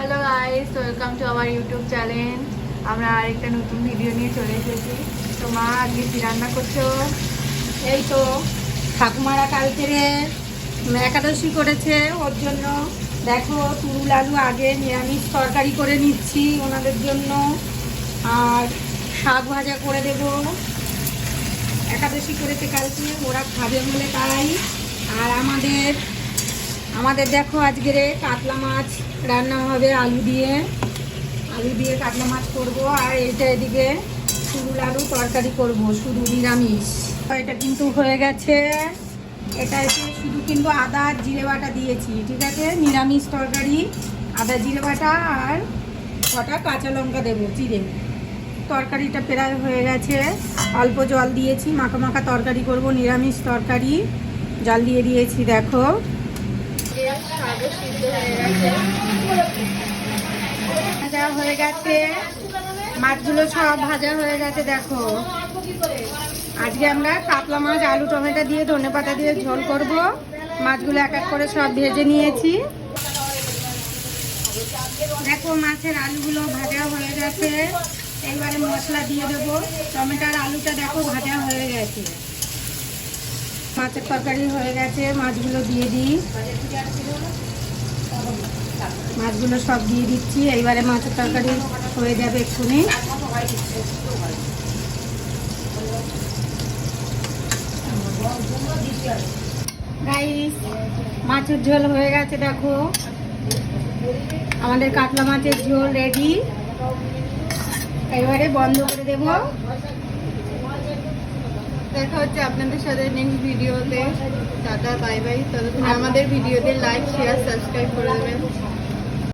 Hello guys welcome to our YouTube channel আমরা আরেকটা নতুন ভিডিও নিয়ে চলে এসেছি। তো মা আজকে কি রান্না করছ? এই তো, ঠাকুমারা কালকে একাদশী করেছে, ওর জন্য দেখো তুরুল আলু আগে নিরামিষ তরকারি করে নিচ্ছি ওনাদের জন্য। আর শাক ভাজা করে দেব। একাদশী করেছে কালকে, ওরা খাবে বলে তাই। আর আমাদের আমাদের দেখো আজকের কাতলা মাছ রান্না হবে আলু দিয়ে। আলু দিয়ে কাতলা মাছ করব আর এইটা এদিকে শুধু আলু তরকারি করব, শুধু নিরামিষ। এটা কিন্তু হয়ে গেছে। এটা এসে শুধু কিন্তু আদা জিরে বাটা দিয়েছি, ঠিক আছে? নিরামিষ তরকারি, আদা জিরে বাটা আর কটা কাঁচা লঙ্কা দেবো, চিড়ে। তরকারিটা প্রায় হয়ে গেছে। অল্প জল দিয়েছি, মাখা মাখা তরকারি করব, নিরামিষ তরকারি। জল দিয়ে দিয়েছি, দেখো। ভাজা হয়ে গেছে। মাছগুলো সব ভাজা হয়ে গেছে, দেখো। আজকে আমরা কাতলা মাছ, আলু, টমেটো দিয়ে, ধনে পাতা দিয়ে ঝোল করব। মাছগুলো এক এক করে সব ভেজে নিয়েছি। দেখো, মাছের আলুগুলো ভাজা হয়ে গেছে। এবারে মশলা দিয়ে দেবো। টমেটোর আলুটা দেখো ভাজা হয়ে গেছে। মাছের তরকারি হয়ে গেছে, মাছগুলো দিয়ে দিই। মাছগুলো সব দিয়ে দিচ্ছি, এইবারে মাছের তরকারি হয়ে যাবে এক্ষুনি। মাছের ঝোল হয়ে গেছে, দেখো। আমাদের কাতলা মাছের ঝোল রেডি এবারে বন্ধ করে দেব। দেখা হচ্ছে আপনাদের সাথে নেক্সট ভিডিওতে টাটা বাই বাই ততক্ষণ আমাদের ভিডিওতে লাইক শেয়ার সাবস্ক্রাইব করে দেবেন।